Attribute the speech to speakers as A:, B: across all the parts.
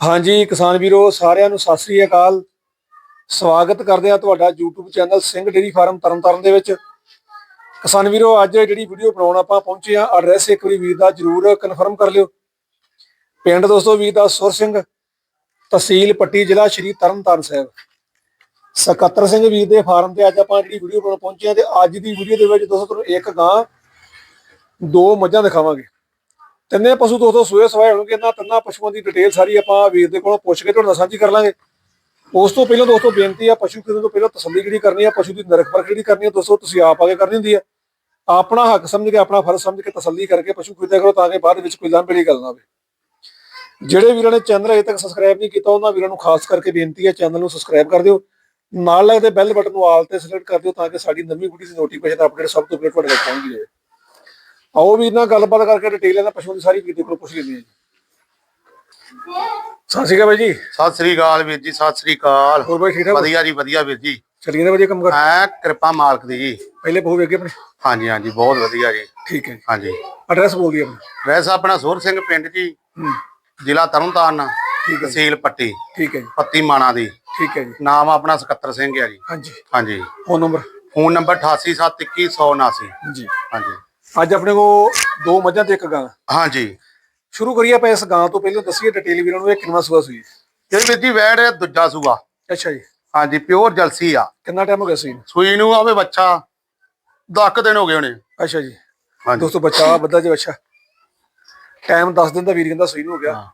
A: ਹਾਂਜੀ, ਕਿਸਾਨ ਵੀਰੋ, ਸਾਰਿਆਂ ਨੂੰ ਸਤਿ ਸ੍ਰੀ ਅਕਾਲ। ਸਵਾਗਤ ਕਰਦੇ ਆ ਤੁਹਾਡਾ YouTube channel Singh dairy farm Tarn Taran ਦੇ ਵਿੱਚ। ਕਿਸਾਨ ਵੀਰੋ, ਅੱਜ ਜਿਹੜੀ ਵੀਡੀਓ ਬਣਾਉਣ ਆਪਾਂ ਪਹੁੰਚੇ ਆ ਐਡਰੈਸ ਇੱਕ ਵਾਰੀ ਵੀਰ ਦਾ ਜਰੂਰ ਕਨਫਰਮ ਕਰ ਲਿਓ। ਪਿੰਡ ਦੋਸਤੋ, ਵੀਰ ਦਾ ਸੁਰ ਸਿੰਘ, ਤਹਿਸੀਲ ਪੱਟੀ ਜ਼ਿਲ੍ਹਾ ਸ਼੍ਰੀ ਤਰਨਤਾਰਨ ਸਾਹਿਬ। ਸਕੱਤਰ ਸਿੰਘ ਵੀਰ ਦੇ ਫਾਰਮ ਤੇ ਅੱਜ ਆਪਾਂ ਜਿਹੜੀ ਵੀਡੀਓ ਬਣਾਉਣ ਪਹੁੰਚੇ ਆ ਤੇ ਅੱਜ ਦੀ ਵੀਡੀਓ ਦੇ ਵਿੱਚ ਦੋਸਤੋ, ਤੁਹਾਨੂੰ ਇੱਕ ਗਾਂ ਦੋ ਮੱਝਾਂ ਦਿਖਾਵਾਂਗੇ। ਤਿੰਨੇ ਪਸ਼ੂ ਦੋਸਤੋ ਸੂਏ ਸਵਾਏ ਹੋਣਗੇ, ਇਹਨਾਂ ਤਿੰਨਾਂ ਪਸ਼ੂਆਂ ਦੀ ਡਿਟੇਲ ਸਾਰੀ ਆਪਾਂ ਵੀਰ ਦੇ ਕੋਲੋਂ ਪੁੱਛ ਕੇ ਤੁਹਾਡੇ ਨਾਲ ਸਾਂਝੀ ਕਰ ਲਾਂਗੇ। ਉਸ ਤੋਂ ਪਹਿਲਾਂ ਦੋਸਤੋ ਬੇਨਤੀ ਆ, ਪਸ਼ੂ ਖਰੀਦਣ ਤੋਂ ਪਹਿਲਾਂ ਤਸੱਲੀ ਜਿਹੜੀ ਕਰਨੀ ਆ, ਪਸ਼ੂ ਦੀ ਨਰਕ ਪਰਖ ਜਿਹੜੀ ਕਰਨੀ ਆ, ਦੋਸਤੋ ਤੁਸੀਂ ਆਪ ਆ ਕੇ ਕਰਨੀ ਹੁੰਦੀ ਆ। ਆਪਣਾ ਹੱਕ ਸਮਝ ਕੇ, ਆਪਣਾ ਫਰਜ਼ ਸਮਝ ਕੇ ਤਸੱਲੀ ਕਰਕੇ ਪਸ਼ੂ ਖਰੀਦਿਆ ਕਰੋ ਤਾਂ ਕਿ ਬਾਅਦ ਵਿੱਚ ਕੋਈ ਲਾਂਭੇੜੀ ਗੱਲ ਨਾ ਹੋਵੇ ਜਿਹੜੇ ਵੀਰਾਂ ਨੇ ਚੈਨਲ ਅਜੇ ਤੱਕ ਸਬਸਕ੍ਰਾਈਬ ਨਹੀਂ ਕੀਤਾ, ਉਹਨਾਂ ਵੀਰਾਂ ਨੂੰ ਖਾਸ ਕਰਕੇ ਬੇਨਤੀ ਹੈ ਚੈਨਲ ਨੂੰ ਸਬਸਕ੍ਰਾਈਬ ਕਰ ਦਿਓ। ਨਾਲ ਲੱਗਦੇ ਬੈਲ ਬਟਨ ਨੂੰ ਆਲ ਤੇ ਸਿਲੈਕਟ ਕਰ ਦਿਓ ਤਾਂ ਕਿ ਸਾਡੀ ਨਵੀਂ ਵੀਡੀਓ ਦੀ ਨੋਟੀਫਿਕੇਸ਼ਨ ਅਪਡੇਟ ਸਭ ਤੋਂ ਪਹਿਲਾਂ ਤੁਹਾਡੇ ਤੱਕ ਪਹੁੰਚ ਜਾਵੇ ਆਓ ਵੀਰ ਨਾਲ ਗੱਲਬਾਤ ਕਰਕੇ ਡਿਟੇਲ ਇਹਨਾਂ ਪਸ਼ੂਆਂ ਦੀ ਸਾਰੀ ਵੀਰ ਦੇ ਕੋਲ ਪੁੱਛ ਲੈਂਦੇ ਹਾਂ ਜੀ। ਸਤਿ ਸ਼੍ਰੀ ਅਕਾਲ ਬਾਈ ਜੀ।
B: ਸਤਿ ਸ੍ਰੀ ਅਕਾਲ ਵੀਰ ਜੀ ਸਤਿ ਸ੍ਰੀ ਅਕਾਲ।
A: ਹੋਰ ਬਾਈ ਠੀਕ ਠਾਕ
B: ਵਧੀਆ ਜੀ ਵਧੀਆ ਵੀਰ ਜੀ।
A: ਚੱਲੀਏ ਨਾ ਵਧੀਆ ਕੰਮ ਕਰ।
B: ਐ ਕਿਰਪਾ ਮਾਲਕ ਦੀ ਜੀ।
A: ਪਹਿਲੇ ਪਹੂ ਵੇਗੇ ਆਪਣੇ?
B: ਹਾਂਜੀ ਹਾਂਜੀ ਬਹੁਤ ਵਧੀਆ ਜੀ।
A: ਠੀਕ ਹੈ ਜੀ।
B: ਹਾਂਜੀ।
A: ਐਡਰੈਸ ਬੋਲ ਦਿਓ ਆਪਣਾ।
B: ਵੈਸੇ ਆਪਣਾ ਸੋਰ ਸਿੰਘ ਪਿੰਡ ਜੀ।
A: ਹੂੰ।
B: ਜ਼ਿਲ੍ਹਾ ਤਰਨਤਾਰਨ
A: ਠੀਕ ਹੈ ਜੀ।
B: ਤਹਿਸੀਲ ਪੱਟੀ।
A: ਠੀਕ ਹੈ ਜੀ।
B: ਪੱਤੀ ਮਾਣਾ ਦੀ।
A: ਠੀਕ ਹੈ ਜੀ।
B: ਨਾਮ ਆਪਣਾ ਸਕੱਤਰ ਸਿੰਘ ਹੈ ਜੀ।
A: ਹਾਂਜੀ।
B: ਹਾਂਜੀ।
A: ਫੋਨ ਨੰਬਰ
B: ਫੋਨ ਨੰਬਰ 88712179
A: ਜੀ।
B: ਹਾਂਜੀ।
A: ਅੱਜ ਆਪਣੇ ਕੋ ਦੋ ਮੱਝਾਂ ਤੇ ਇੱਕ ਗਾਂ।
B: ਹਾਂਜੀ।
A: ਸ਼ੁਰੂ ਕਰੀਏ ਆਪਾਂ ਇਸ ਗਾਂ ਤੋਂ ਪਹਿਲਾਂ ਦੱਸੀਏ ਡਿਟੇਲ ਵੀਰਾਂ ਨੂੰ ਇਹ ਕਿੰਨਾ ਸੂਆ ਸੂਈ।
B: ਇਹ ਵੀਰ ਜੀ ਵੈੜ ਹੈ ਦੂਜਾ ਸੂਆ।
A: ਅੱਛਾ ਜੀ।
B: ਹਾਂਜੀ ਪਿਓਰ ਜਲਸੀ ਆ।
A: ਕਿੰਨਾ ਟਾਈਮ ਹੋ ਗਿਆ ਸੂਈ ਨੂੰ
B: ਸੂਈ ਨੂੰ ਆਵੇ ਬੱਚਾ 10 ਦਿਨ ਹੋ ਗਏ ਹੋਣੇ।
A: ਅੱਛਾ ਜੀ।
B: ਹਾਂਜੀ।
A: ਦੋਸਤੋ ਬੱਚਾ ਬੱਦਾ ਜੀ ਅੱਛਾ ਟਾਈਮ 10 ਦਿਨ ਦਾ ਵੀਰ ਕਹਿੰਦਾ ਸੂਈ ਨੂੰ ਹੋ ਗਿਆ।
B: ਹਾਂ।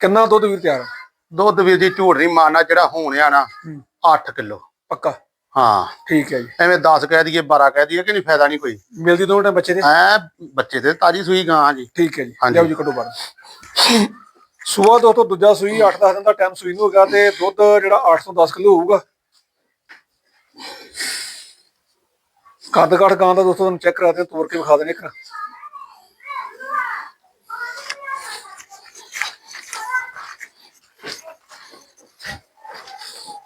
A: ਕਿੰਨਾ ਦੁੱਧ ਵੀਰ ਤਿਆਰ? ਆ?
B: ਦੁੱਧ ਵੀਰ ਜੀ ਝੂੜ ਨਹੀਂ ਮਾਰਨਾ ਜਿਹੜਾ ਹੋਣ ਆ ਨਾ
A: ਹੂੰ।
B: 8 ਕਿਲੋ।
A: ਪੱਕਾ।
B: ਹਾਂ।
A: ਠੀਕ ਹੈ ਜੀ।
B: ਐਵੇਂ 10 ਕਹਿ ਦਈਏ 12 ਕਹਿ ਦਈਏ ਕਿ ਨਹੀਂ ਫਾਇਦਾ ਨਹੀਂ ਕੋਈ।
A: ਮਿਲਦੀ ਦੋ ਟਾਈਮ ਬੱਚੇ ਦੇ?
B: ਐ ਬੱਚੇ ਤੇ ਤਾਜੀ ਸੂਈ ਗਾਂ ਜੀ।
A: ਠੀਕ ਹੈ ਜੀ।
B: ਹਾਂਜੀ।
A: ਲਿਆਓ ਜੀ ਕੱਢੋ ਬਾਹਰ ਸੂਆ ਦੋਸਤੋ ਦੂਜਾ ਸੂਈ 8-10 ਦਿਨ ਦਾ ਟਾਈਮ ਸੂਈ ਨੂੰ ਹੋ ਗਿਆ ਤੇ ਦੁੱਧ ਜਿਹੜਾ 8 ਤੋਂ 10 ਕਿਲੋ ਹੋਊਗਾ। ਕੱਦ ਕਾਠ ਗਾਂ ਦਾ ਦੋਸਤੋ ਤੁਹਾਨੂੰ ਚੈੱਕ ਕਰਾਤੇ ਤੋੜ ਕੇ ਵਿਖਾ ਦੇਣੇ ਇੱਕ।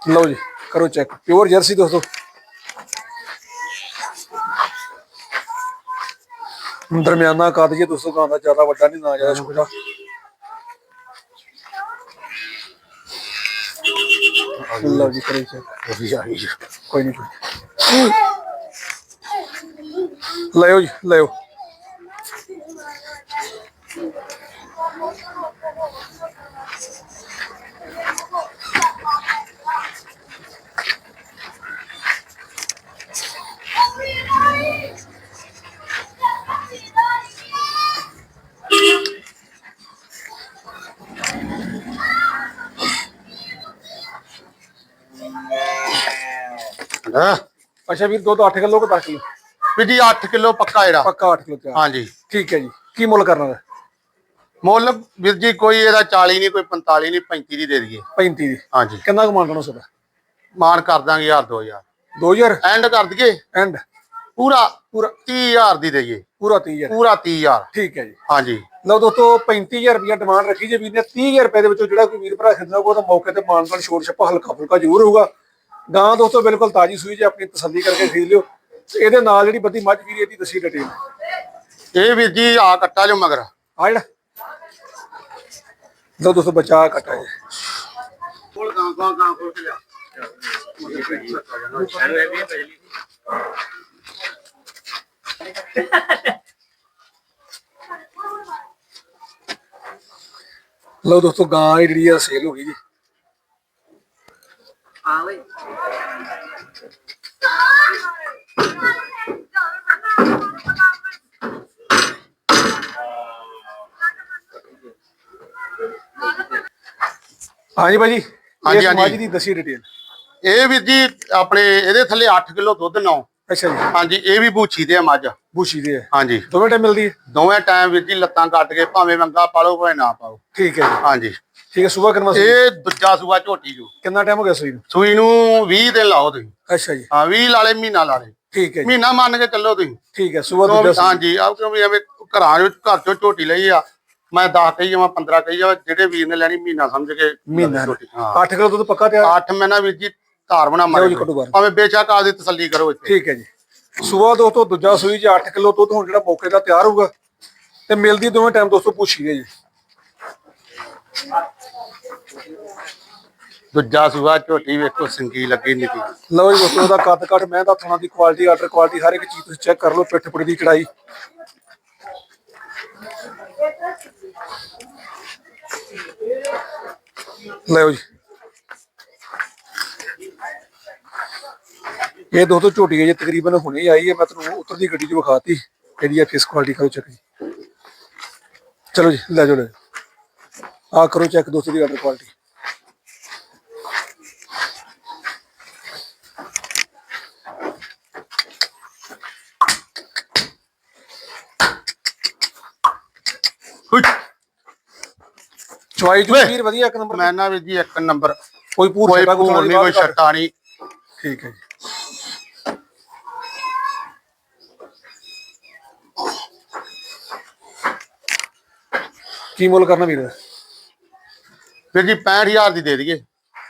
A: ਲਓ ਜੀ। ਕਰੋ ਚੈੱਕ ਪਿਓਰ ਜਰਸੀ ਦੋਸਤੋ ਦਰਮਿਆਨਾ ਕੱਦ ਜੀ ਦੋਸਤੋ ਗਾਂ ਦਾ ਜ਼ਿਆਦਾ ਵੱਡਾ ਨਹੀਂ ਨਾ ਜ਼ਿਆਦਾ ਛੋਟਾ ਲਓ ਜੀ ਕਰੋ ਚੈੱਕ ਕੋਈ ਨਹੀਂ ਕੋਈ ਲਿਓ ਜੀ ਲਿਓ
B: ਹਾਂ।
A: ਅੱਛਾ ਵੀਰ ਦੁੱਧ 8 ਕਿਲੋ ਕਿ 10 ਕਿਲੋ?
B: ਵੀ ਜੀ 8 ਕਿਲੋ ਪੱਕਾ ਜਿਹੜਾ
A: ਪੱਕਾ 8 ਕਿਲੋ ਤਿਆਰ।
B: ਹਾਂਜੀ।
A: ਠੀਕ ਹੈ ਜੀ। ਕੀ ਮੁੱਲ ਕਰਨਾ ਹੈ
B: ਮੁੱਲ ਵੀਰ ਜੀ ਕੋਈ ਇਹਦਾ 40 ਨਹੀਂ ਕੋਈ 45 ਨਹੀਂ 35 ਦੀ ਦੇ ਦਈਏ।
A: 35 ਦੀ।
B: ਹਾਂਜੀ।
A: ਕਿੰਨਾ ਕੁ ਮੰਗਣਾ ਸਦਾ
B: ਮਾਨ ਕਰ ਦਾਂਗੇ 1000 2000
A: 2000
B: ਐਂਡ ਕਰ ਦਈਏ।
A: ਐਂਡ।
B: ਪੂਰਾ ਪੂਰਾ। 30000 ਦੀ ਦੇਈਏ।
A: ਪੂਰਾ 30000
B: ਪੂਰਾ 30000
A: ਠੀਕ ਹੈ ਜੀ।
B: ਹਾਂਜੀ।
A: ਲਓ ਦੋਸਤੋ 35000 ਰੁਪਇਆ ਡਿਮਾਂਡ ਰੱਖੀ ਜੇ ਵੀਰ ਨੇ 30000 ਰੁਪਏ ਦੇ ਵਿੱਚੋਂ ਜਿਹੜਾ ਕੋਈ ਵੀਰ ਭਰਾ ਖਰੀਦਣਾ ਤਾਂ ਮੌਕੇ ਤੇ ਮਾਨਦਾਨ ਛੋੜ ਛੱਪਾ ਹਲਕਾ ਫੁਲਕਾ ਜ਼ਰੂਰ ਹੋਊਗਾ। ਗਾਂ ਦੋਸਤੋ ਬਿਲਕੁਲ ਤਾਜੀ ਸੂਈ ਜੇ ਆਪਣੀ ਤਸੱਲੀ ਕਰਕੇ ਖਰੀਦ ਲਿਓ ਇਹਦੇ ਨਾਲ ਜਿਹੜੀ ਬੱਦੀ ਮੱਝ ਵੀਰ ਇਹਦੀ ਦੱਸੀ ਡਿਟੇਲ।
B: ਇਹ ਵੀਰ ਜੀ ਆ ਕੱਟਾ ਜੋ ਮਗਰ।
A: ਆ ਜਿਹੜਾ। ਲਓ ਦੋਸਤੋ ਬਚਾ ਕਟਾ ਜੀ
B: ਕੋਲ ਗਾਂ ਗਾਂ ਗਾਂ ਕੋਲ ਜਾ
A: ਲਓ ਦੋਸਤੋ ਗਾਂ ਜਿਹੜੀ ਆ ਸੇਲ ਹੋ ਗਈ ਜੀ। ਹਾਂਜੀ ਭਾਜੀ
B: ਹਾਂਜੀ, ਹਾਂਜੀ।
A: ਮੱਝ ਦੀ ਦੱਸੀ ਡਿਟੇਲ।
B: ਇਹ ਵੀਰ ਜੀ ਆਪਣੇ ਇਹਦੇ ਥੱਲੇ 8 ਕਿਲੋ ਦੁੱਧ ਨੌ।
A: ਅੱਛਾ ਜੀ।
B: ਹਾਂਜੀ ਇਹ ਵੀ ਬੂਛੀ ਦੇ ਆ ਮੱਝ।
A: ਬੂਸ਼ੀ ਦੇ ਹੈ।
B: ਹਾਂਜੀ।
A: ਦੋਵੇਂ ਟਾਈਮ ਮਿਲਦੀ ਹੈ?
B: ਦੋਵੇਂ ਟਾਈਮ ਵੀਰ ਜੀ ਲੱਤਾਂ ਕੱਟ ਕੇ ਭਾਵੇਂ ਮੰਗਾ ਪਾਲੋ ਭਾਵੇਂ ਨਾ ਪਾਓ।
A: ਠੀਕ ਹੈ ਜੀ।
B: ਹਾਂਜੀ।
A: ਠੀਕ ਹੈ ਸਵੇਰ ਕਰਨਾ ਸੀ
B: ਇਹ ਦੂਜਾ ਸੂਆ ਝੋਟੀ ਜੋ।
A: ਕਿੰਨਾ ਟਾਈਮ ਹੋ ਗਿਆ ਸੂਈ ਨੂੰ?
B: ਸੂਈ ਨੂੰ 20 ਦਿਨ ਲਾਓ ਤੁਸੀਂ।
A: ਅੱਛਾ ਜੀ।
B: ਹਾਂ 20 ਲਾਲੇ ਮਹੀਨਾ ਲਾਲੇ।
A: ਠੀਕ ਹੈ ਜੀ।
B: ਮਹੀਨਾ ਮੰਨ ਕੇ ਚੱਲੋ ਤੁਸੀਂ।
A: ਠੀਕ ਹੈ
B: ਕਿਉਂ
A: ਦੂਜਾ ਸੂਈ।
B: ਹਾਂਜੀ ਆਪ ਕਿਉਂ ਵੀ ਐਵੇਂ ਘਰਾਂ ਵਿੱਚ ਘਰ ਚੋਂ ਝੋਟੀ ਲਈ ਆ। ਮੈਂ 10 ਕਹੀ ਜਾਵਾਂ 15 ਕਹੀ ਜਾਵਾਂ ਜਿਹੜੇ ਵੀਰ ਨੇ ਲੈਣੀ ਮਹੀਨਾ ਸਮਝ ਕੇ
A: ਮਹੀਨਾ
B: ਝੋਟੀ ਹਾਂ।
A: 8 ਕਿਲੋ ਦੁੱਧ ਪੱਕਾ ਤਿਆਰ?
B: 8 ਮਹੀਨਾ ਵੀਰ ਜੀ ਧਾਰ ਬਣਾ ਮਾਰੇ
A: ਜੀ।
B: ਭਾਵੇਂ ਬੇਸ਼ੱਕ ਆਪਦੀ ਤਸੱਲੀ ਕਰੋ ਇੱਥੇ।
A: ਠੀਕ ਹੈ ਜੀ। ਸਵੇਰ ਦੋਸਤੋ ਦੂਜਾ ਸੂਈ ਚ 8 ਕਿਲੋ ਦੁੱਧ ਹੁਣ ਜਿਹੜਾ ਮੌਕੇ ਦਾ ਤਿਆਰ ਹੋਊਗਾ ਤੇ ਮਿਲਦੀ ਦੋਵੇਂ ਟਾਈਮ ਦੋਸਤੋ ਪੁੱਛੀ ਗਏ ਜੀ।
B: ਦੂਜਾ ਸੂਆ, ਝੋਟੀ ਵੇਖੋ, ਸਿੰਗੀ ਲੱਗੀ ਨਿੱਕੀ
A: ਲਓ ਜੀ ਦੋਸਤੋ, ਉਹਦਾ ਕੱਦ ਕੱਟ, ਮੈਂ ਦਾ ਥਣਾ ਦੀ ਕੁਆਲਿਟੀ ਆਰਡਰ ਕੁਆਲਿਟੀ ਹਰ ਇੱਕ ਚੀਜ਼ ਤੁਸੀਂ ਚੈੱਕ ਕਰ ਲਓ, ਪਿੱਠ ਪੁੜੀ ਦੀ ਚੜਾਈ ਲਓ ਜੀ। ਇਹ ਦੋਸਤੋ ਝੋਟੀ ਹੈ ਜੀ ਤਕਰੀਬਨ ਹੁਣੇ ਆਈ ਹੈ, ਮੈਂ ਤੁਹਾਨੂੰ ਉੱਤਰ ਦੀ ਗੱਡੀ 'ਚ ਵਿਖਾਤੀ, ਇਹਦੀ ਆ ਫੇਸ ਕੁਆਲਿਟੀ ਕਰੋ ਚੈੱਕ ਜੀ। ਚਲੋ ਜੀ, ਲੈ ਜਾਓ, ਲੈ ਆ ਕਰੋ ਚੈੱਕ ਦੋਸਤੋ ਦੀ ਆਰਡਰ ਕੁਆਲਿਟੀ
B: ਹੁਈ,
A: ਚਵਾਈ ਚੁਈ ਵੀਰ ਵਧੀਆ ਇੱਕ ਨੰਬਰ
B: ਮੈਂ ਨਾ ਵੀ ਜੀ ਇੱਕ ਨੰਬਰ
A: ਕੋਈ ਪੂਰ
B: ਕੋਈ ਨਹੀਂ ਕੋਈ ਛੱਟਾ ਨਹੀਂ।
A: ਠੀਕ ਹੈ ਜੀ। ਕੀ ਮੁੱਲ ਕਰਨਾ ਵੀਰ?
B: ਫਿਰ ਜੀ 65000 ਦੀ ਦੇ ਦਈਏ।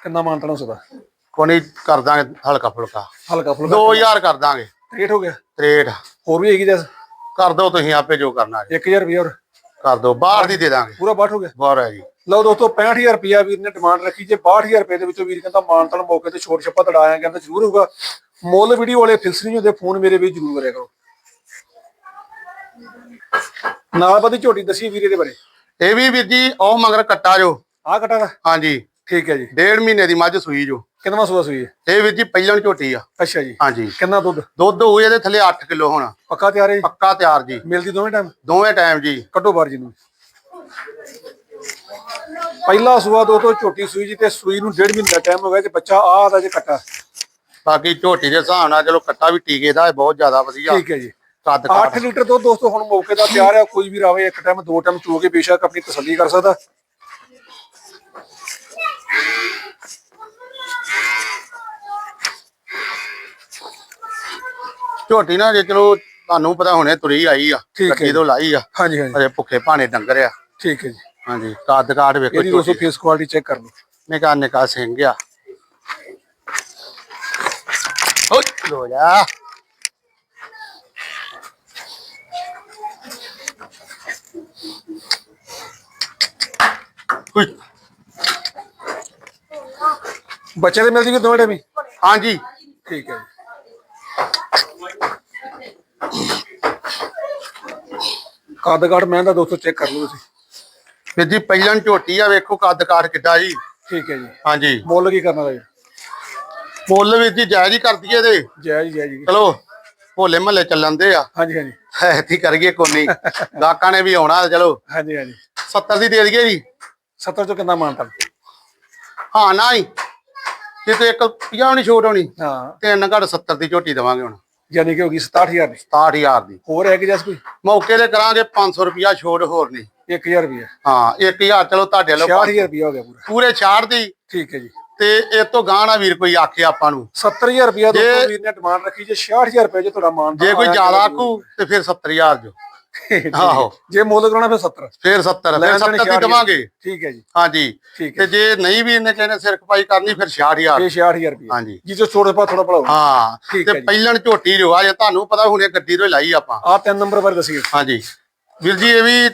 A: ਕਿੰਨਾ ਮਾਨਤਣਾ ਸਦਾ?
B: ਕੋਣੀ ਕਰ ਦਾਂਗੇ ਹਲਕਾ ਫੁਲਕਾ।
A: ਹਲਕਾ ਫੁਲਕਾ।
B: 2000 ਕਰ ਦਾਂਗੇ।
A: ਰੇਟ ਹੋ ਗਿਆ?
B: 63
A: ਹੋਰ ਵੀ ਹੈਗੀ ਜੈਸ
B: ਕਰ ਦੋ ਤੁਸੀਂ ਆਪੇ ਜੋ ਕਰਨਾ ਹੈ
A: 1000 ਰੁਪਏ ਹੋਰ
B: ਕਰ ਦੋ ਬਾਹਰ ਦੀ ਦੇ ਦਾਂਗੇ।
A: ਪੂਰਾ ਬਾਠ ਹੋ ਗਿਆ?
B: ਬਾਹਰ ਹੈ ਜੀ।
A: ਲਓ ਦੋਸਤੋ 65000 ਰੁਪਿਆ ਵੀਰ ਨੇ ਡਿਮਾਂਡ ਰੱਖੀ। ਜੇ 62000 ਰੁਪਏ ਦੇ ਵਿੱਚੋਂ ਵੀਰ ਕਹਿੰਦਾ ਮਾਨਤਨ ਮੌਕੇ ਤੇ ਛੋਟ ਛੱਪਾ ਤੜਾਇਆ ਕਹਿੰਦਾ ਜ਼ਰੂਰ ਹੋਊਗਾ। ਮੁੱਲ ਵੀਡੀਓ ਵਾਲੇ ਫਿਕਸ ਨਹੀਂ ਹੁੰਦੇ ਫੋਨ ਮੇਰੇ ਵੀ ਜ਼ਰੂਰ ਕਰਿਆ ਕਰੋ। ਨਾਲ ਬਾਦੀ ਝੋਟੀ ਦੱਸੀ ਵੀਰੇ ਦੇ ਬਾਰੇ।
B: ਇਹ ਵੀ ਵੀਰ ਜੀ ਉਹ ਮਗਰ ਕੱਟਾ ਜੋ।
A: ਆਹ ਕਟਾ ਦਾ?
B: ਹਾਂਜੀ।
A: ਠੀਕ ਹੈ ਜੀ।
B: ਡੇਢ ਮਹੀਨੇ ਦੀ ਮੱਝ ਸੂਈ ਜੋ।
A: ਕਿੰਨਾ ਸੂਆ ਸੂਈ ਹੈ?
B: ਇਹ ਵੀਰ ਜੀ ਪਹਿਲਣ ਝੋਟੀ ਆ।
A: ਅੱਛਾ ਜੀ।
B: ਹਾਂਜੀ।
A: ਕਿੰਨਾ ਦੁੱਧ?
B: ਦੁੱਧ ਹੋਊ ਇਹਦੇ ਥੱਲੇ 8 ਕਿਲੋ ਹੁਣ।
A: ਪੱਕਾ ਤਿਆਰ ਹੈ?
B: ਪੱਕਾ ਤਿਆਰ ਜੀ।
A: ਮਿਲਦੀ ਦੋਵੇਂ ਟਾਈਮ
B: ਦੋਵੇਂ ਟਾਈਮ ਜੀ।
A: ਕੱਢੋ ਬਾਹਰ ਜੀ ਨੂੰ। ਪਹਿਲਾ ਸੂਆ ਦੋ ਤੋਂ ਝੋਟੀ ਸੂਈ ਜੀ ਤੇ ਸੂਈ ਨੂੰ ਡੇਢ ਮਹੀਨਾ ਟਾਈਮ ਹੋ ਗਿਆ ਤੇ ਬੱਚਾ ਆਹ ਦਾ ਜੇ ਕੱਟਾ।
B: ਬਾਕੀ ਝੋਟੀ ਦੇ ਹਿਸਾਬ ਨਾਲ ਚਲੋ ਕੱਟਾ ਵੀ ਟੀਕੇ ਦਾ ਬਹੁਤ ਜ਼ਿਆਦਾ ਵਧੀਆ।
A: ਠੀਕ ਹੈ ਜੀ।
B: ਕੱਦ
A: 8
B: ਕੱਦ
A: ਲੀਟਰ ਦੁੱਧ ਦੋਸਤੋ ਹੁਣ ਮੌਕੇ ਦਾ ਤਿਆਰ ਹੈ। ਕੋਈ ਵੀ ਰਾਵੇ ਇੱਕ ਟਾਈਮ ਦੋ ਟਾਈਮ ਚੋ ਕੇ ਬੇਸ਼ੱਕ ਆਪਣੀ ਤਸੱਲੀ ਕਰ ਸਕਦਾ।
B: ਝੋਟੀ ਨਾ ਜੇ ਚਲੋ ਤੁਹਾਨੂੰ ਪਤਾ ਹੁਣੇ ਤੁਰੀ ਆਈ ਆ
A: ਠੀਕ ਹੈ
B: ਕੱਟੀ ਲਾਈ ਆ।
A: ਹਾਂਜੀ ਹਾਂਜੀ।
B: ਅਜੇ ਭੁੱਖੇ ਭਾਣੇ ਡੰਗਰ ਆ।
A: ਠੀਕ ਹੈ ਜੀ।
B: ਹਾਂਜੀ ਕੱਦ ਕਾਠ ਵੇਖੋ ਝੋਟੀ
A: ਫੇਸ ਕੁਆਲਿਟੀ ਚੈੱਕ ਕਰ ਲਓ।
B: ਨਿਕਾ ਨਿਕਾ ਸਿੰਘ ਆ। ਓਏ ਲੋ ਜਾ। ਉਈ,
A: ਬੱਚੇ ਦੇ ਮਿਲਦੀ ਵੀ ਦੋਵੇਂ ਟਾਈਮ ਹੀ?
B: ਹਾਂਜੀ।
A: ਠੀਕ ਹੈ ਕੱਦ ਕਾਠ ਮੈਂ ਦਾ ਦੋਸਤੋ ਚੈੱਕ ਕਰ ਲਓ ਤੁਸੀਂ।
B: ਫਿਰ ਜੀ ਪਹਿਲਾਂ ਝੋਟੀ ਆ ਵੇਖੋ ਕੱਦ ਕਾਠ ਕਿੱਡਾ ਜੀ।
A: ਠੀਕ ਹੈ ਜੀ।
B: ਹਾਂਜੀ।
A: ਮੁੱਲ ਕੀ ਕਰਨਾ ਦਾ ਜੀ
B: ਮੁੱਲ ਵੀ ਜੀ ਜਾਇਜ਼ ਹੀ ਕਰ ਦਈਏ ਇਹਦੇ।
A: ਜੈ ਜੀ ਜੈ ਜੀ
B: ਚਲੋ ਭੋਲੇ ਮਹੱਲੇ ਚੱਲਣ ਦੇ ਆ।
A: ਹਾਂਜੀ ਹਾਂਜੀ।
B: ਐਤੀ ਕਰੀਏ ਕੋਨੀ ਗਾਕਾਂ ਨੇ ਵੀ ਆਉਣਾ ਚਲੋ।
A: ਹਾਂਜੀ ਹਾਂਜੀ।
B: 70 ਦੀ ਦੇ ਦਈਏ ਜੀ।
A: 70 ਚੋਂ ਕਿੰਨਾ ਮਾਨਤਾ
B: ਹਾਂ ਨਾ ਹੀ ਜੇ ਤੇ ਇੱਕ 50 ਨਹੀਂ ਛੋਟ ਹੋਣੀ
A: ਹਾਂ।
B: ਤਿੰਨ ਘੜ 70 ਦੀ ਝੋਟੀ ਦੇਵਾਂਗੇ ਹੁਣ।
A: ਯਾਨੀ ਕਿ ਹੋ ਗਈ 67000 ਦੀ।
B: 67000 ਦੀ।
A: ਹੋਰ ਹੈ ਕਿ ਜਸ ਕੋਈ?
B: ਮੌਕੇ ਤੇ ਕਰਾਂਗੇ 500 ਰੁਪਿਆ ਛੋਟ ਹੋਰ ਨਹੀਂ।
A: 1000 ਰੁਪਏ
B: ਹਾਂ 1000 ਚਲੋ ਤੁਹਾਡੇ ਲੋ
A: 66000 ਰੁਪਏ ਹੋ ਗਿਆ ਪੂਰਾ।
B: ਪੂਰੇ ਛਾੜ ਦੀ।
A: ਠੀਕ ਹੈ ਜੀ।
B: ਤੇ ਇਹ ਤੋਂ ਗਾਣਾ ਵੀਰ ਕੋਈ ਆਖੇ ਆਪਾਂ ਨੂੰ।
A: 70000 ਰੁਪਏ
B: ਜੇ-
A: ਦੋਸਤੋ ਵੀਰ ਨੇ ਡਿਮਾਂਡ ਰੱਖੀ ਜੇ 66000 ਰੁਪਏ ਜੇ ਤੁਹਾਡਾ ਮਾਨ
B: ਜੇ ਕੋਈ ਜ਼ਿਆਦਾ ਆਖੂ ਤੇ ਫਿਰ 70000 ਜੋ। ਆਹੋ।
A: ਜੇ ਮੁੱਲ ਕਰਾਉਣਾ ਫਿਰ 70
B: ਫਿਰ 70
A: ਲੈਣ
B: ਫਿਰ
A: ਦੇਣ
B: 70 ਦੀ
A: 66,000
B: ਦੇਵਾਂਗੇ।
A: ਠੀਕ ਹੈ ਜੀ।
B: ਹਾਂਜੀ। ਤੇ ਜੇ। ਨਹੀਂ ਵੀ ਇਹਨੇ ਕਹਿੰਦੇ ਸਿਰ ਖਪਾਈ ਕਰਨੀ ਫਿਰ 66000
A: ਇਹ 66000 ਰੁਪਏ
B: ਹਾਂਜੀ।
A: ਜੀ ਜੋ ਛੋਟੇ ਪਾ ਥੋੜਾ ਭਲਾਓ
B: ਹਾਂ। ਤੇ। ਪਹਿਲਣ ਝੋਟੀ ਜੋ ਆ ਜੇ ਤੁਹਾਨੂੰ ਪਤਾ ਹੁਣੇ ਗੱਡੀ ਤੋਂ ਲਾਈ ਆਪਾਂ।
A: ਆ ਤਿੰਨ ਨੰਬਰ ਬਾਰੇ ਦੱਸੀਏ।
B: ਹਾਂਜੀ। ਵੀਰ ਜੀ ਇਹ ਵੀ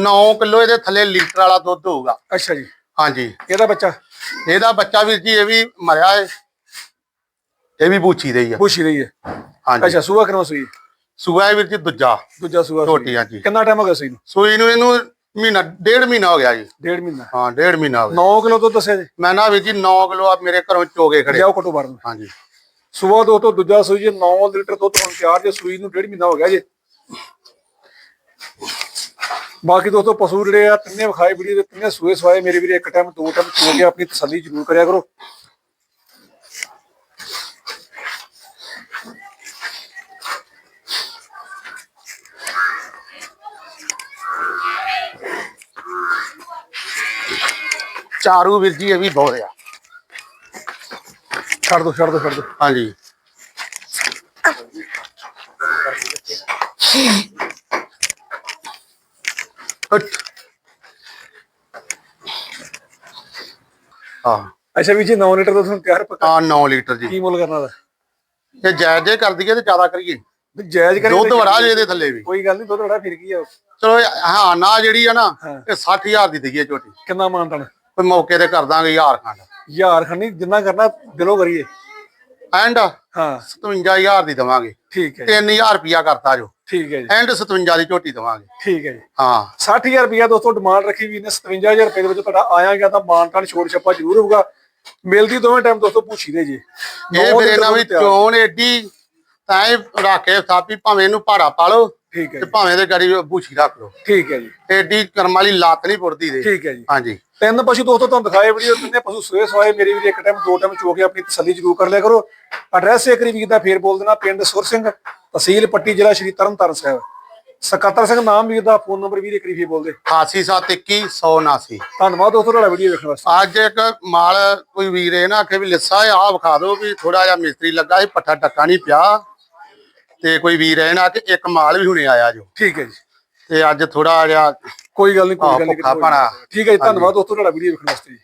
B: 9 ਕਿਲੋ ਇਹਦੇ ਥੱਲੇ ਲੀਟਰ ਵਾਲਾ ਦੁੱਧ ਹੋਊਗਾ।
A: ਅੱਛਾ ਜੀ।
B: ਹਾਂਜੀ।
A: ਇਹਦਾ ਬੱਚਾ?
B: ਇਹਦਾ ਬੱਚਾ ਵੀਰ ਜੀ ਇਹ ਵੀ ਮਰਿਆ ਹੈ ਇਹ ਵੀ ਬੂਚੀ ਦੇ ਹੀ ਆ।
A: ਪੁੱਛੀ ਰਹੀ ਹੈ।
B: ਹਾਂਜੀ।
A: ਅੱਛਾ ਸੂਆ ਕਿੰਨਾ ਸੂਈ?
B: ਸੂਆ ਹੈ ਵੀਰ ਜੀ ਦੂਜਾ।
A: ਦੂਜਾ ਸੂਆ ਸੂਈ।
B: ਹਾਂਜੀ
A: ਕਿੰਨਾ ਟਾਈਮ ਹੋ ਗਿਆ ਸੂਈ ਨੂੰ
B: ਸੂਈ ਨੂੰ ਇਹਨੂੰ ਮਹੀਨਾ ਡੇਢ ਮਹੀਨਾ ਹੋ ਗਿਆ ਜੀ।
A: ਡੇਢ ਮਹੀਨਾ।
B: ਹਾਂ ਡੇਢ ਮਹੀਨਾ ਹੋ ਗਿਆ।
A: 9 ਕਿਲੋ ਤੋਂ ਦੱਸਿਆ ਜੀ।
B: ਮੈਂ ਨਾ ਵੀਰ ਜੀ 9 ਕਿਲੋ ਆ ਮੇਰੇ ਘਰੋਂ ਚੋਗੇ ਖੜੇ
A: ਜਾਓ ਕਟੋ ਬਾਰ ਨੂੰ।
B: ਹਾਂਜੀ।
A: ਸੂਆ ਦੋ ਤੋਂ ਦੂਜਾ ਸੂਈ ਜੇ 9 ਲੀਟਰ ਦੁੱਧ ਹੁਣ ਤਿਆਰ ਜੇ ਸੂਈ ਨੂੰ ਡੇਢ ਮਹੀਨਾ ਹੋ ਗਿਆ ਜੇ। ਬਾਕੀ ਦੋਸਤੋ ਪਸ਼ੂ ਜਿਹੜੇ ਆ ਤਿੰਨੇ ਵਿਖਾਏ ਵੀਡੀਓ ਦੇ ਤਿੰਨੇ ਸੂਏ ਸਵਾਏ। ਮੇਰੇ ਵੀਰੇ ਇੱਕ ਟਾਈਮ ਦੋ ਟਾਈਮ ਚੋ ਕੇ ਆਪਣੀ ਤਸੱਲੀ ਜ਼ਰੂਰ ਕਰਿਆ ਕਰੋ।
B: ਚਾਰੂ ਵੀਰ ਜੀ ਇਹ ਵੀ ਬਹੁਤ ਆ।
A: ਛੱਡ ਦੋ ਛੱਡ ਦੋ ਛੱਡ ਦੋ।
B: ਹਾਂਜੀ। ਹਟ ਹਾਂ।
A: ਅੱਛਾ ਵੀ ਜੀ 9 ਲੀਟਰ ਦੁੱਧ ਹੁਣ ਤਿਆਰ ਪੱਕਾ?
B: ਆ 9 ਲੀਟਰ ਜੀ।
A: ਕੀ ਮੁੱਲ ਕਰਨਾ ਦਾ
B: ਜੇ ਜਾਇਜ਼ ਜੇ ਕਰ ਦਈਏ ਤੇ ਜ਼ਿਆਦਾ ਕਰੀਏ।
A: ਜਾਇਜ਼ ਕਰੇ
B: ਦੁੱਧ ਵੜਾ ਜੇ ਇਹਦੇ ਥੱਲੇ ਵੀ।
A: ਕੋਈ ਗੱਲ ਨਹੀਂ ਦੁੱਧ ਵੜਾ ਫਿਰ ਕੀ ਆ
B: ਚਲੋ ਹਾਂ ਨਾ ਜਿਹੜੀ ਆ ਨਾ
A: ਹਾਂ।
B: ਇਹ 60000 ਦੀ ਦਈਏ ਝੋਟੀ।
A: ਕਿੰਨਾ ਮਾਨਤਨ
B: ਕੋਈ ਮੌਕੇ ਤੇ ਕਰ ਦਾਂਗੇ ਹਜ਼ਾਰ ਖੰਡ।
A: ਯਾਰ ਖੰਨੀ ਜਿੰਨਾ ਕਰਨਾ ਦਿਲੋਂ ਕਰੀਏ।
B: ਐਂਡ
A: ਹਾਂ।
B: 57000 ਦੀ ਦਵਾਂਗੇ।
A: ਠੀਕ ਹੈ ਜੀ।
B: 3000 ਰੁਪਿਆ ਕਰਤਾ ਜੋ।
A: ਠੀਕ ਹੈ ਜੀ।
B: ਐਂਡ 57 ਦੀ ਝੋਟੀ ਦਵਾਂਗੇ।
A: ਠੀਕ ਹੈ ਜੀ।
B: ਹਾਂ।
A: 60000 ਰੁਪਇਆ ਦੋਸਤੋ ਡਿਮਾਂਡ ਰੱਖੀ ਵੀ ਨੇ 57000 ਰੁਪਏ ਦੇ ਵਿੱਚ ਤੁਹਾਡਾ ਆਇਆ ਗਿਆ ਤਾਂ ਮਾਨਤਾਨ ਛੋੜ ਛੱਪਾ ਜ਼ਰੂਰ ਹੋਊਗਾ। ਮਿਲਦੀ ਦੋਵੇਂ ਟਾਈਮ ਦੋਸਤੋ ਪੁੱਛੀ ਦੇ ਜੀ।
B: ਇਹ ਫਿਰ ਇਹਨਾਂ ਵੀ ਚੋਣ ਏਡੀ ਤਾਂ ਇਹ ਰੱਖ ਕੇ ਥਾਪੀ ਭਾਵੇਂ ਇਹਨੂੰ ਭਾੜਾ ਪਾ ਲਓ।
A: ਠੀਕ ਹੈ
B: ਤੇ
A: ਜੀ।
B: ਭਾਵੇਂ ਦੇ ਗੜੀ ਬੂਛੀ ਰੱਖ ਲਓ।
A: ਠੀਕ ਹੈ ਜੀ।
B: ਏਡੀ ਕਰਮ ਵਾਲੀ ਲੱਤ ਨਹੀਂ ਪੁੱਟਦੀ ਦੇ
A: ਠੀਕ ਹੈ ਜੀ।
B: ਹਾਂਜੀ।
A: ਤਿੰਨ ਪਸ਼ੂ ਦੋਸਤੋ ਤੁਹਾਨੂੰ ਦਿਖਾਏ ਵੀਡੀਓ ਤਿੰਨੇ ਪਸ਼ੂ ਸੋਏ ਸਵਾਏ ਮੇਰੀ ਵੀ ਇੱਕ ਟਾਈਮ ਦੋ ਟਾਈਮ ਚੋ ਕੇ ਆਪਣੀ ਤਸੱਲੀ ਜ਼ਰੂਰ ਕਰ ਲਿਆ ਕਰੋ। ਐਡਰੈਸ ਇੱਕ ਵਾਰੀ ਵੀਰ ਦਾ ਫੇਰ ਬੋਲ ਦੇਣਾ ਪਿੰਡ ਸੁਰ ਸਿੰਘ ਤਹਿਸੀਲ ਪੱਟੀ ਜ਼ਿਲ੍ਹਾ ਸ਼੍ਰੀ ਤਰਨਤਾਰਨ ਸਾਹਿਬ। ਸਕੱਤਰ ਸਿੰਘ ਨਾਮ ਵੀਰ ਦਾ ਫੋਨ ਨੰਬਰ ਵੀਰ ਇੱਕ ਵਾਰੀ ਫੇਰ ਬੋਲ ਦੇ
B: 8721
A: ਧੰਨਵਾਦ ਦੋਸਤੋ ਤੁਹਾਡਾ ਵੀਡੀਓ ਵੇਖਣ ਵਾਸਤੇ।
B: ਅੱਜ ਇੱਕ ਮਾਲ ਕੋਈ ਵੀਰ ਇਹ ਨਾ ਆਖੇ ਵੀ ਲਿੱਸਾ ਆ ਵਿਖਾ ਦਿਓ ਵੀ ਥੋੜਾ ਜਿਹਾ ਮਿਸਤਰੀ ਲੱਗਾ ਸੀ ਪੱਠਾ ਟੱਕਾ ਨਹੀਂ ਪਿਆ। ਤੇ ਕੋਈ ਵੀਰ ਇਹ ਨਾ ਕਿ ਇੱਕ ਮਾਲ ਵੀ ਹੁਣੇ ਆਇਆ ਜੋ।
A: ਠੀਕ ਹੈ ਜੀ।
B: ਤੇ ਅੱਜ ਥੋੜਾ ਜਿਹਾ
A: ਕੋਈ ਗੱਲ ਨਹੀਂ ਕੋਈ ਗੱਲ ਨਹੀਂ
B: ਭੁੱਖਾ ਭਾਣਾ।
A: ਠੀਕ ਹੈ ਜੀ ਧੰਨਵਾਦ ਦੋਸਤੋ ਤੁਹਾਡਾ ਵੀਡੀਓ ਵੇਖਣ ਵਾਸਤੇ ਜੀ।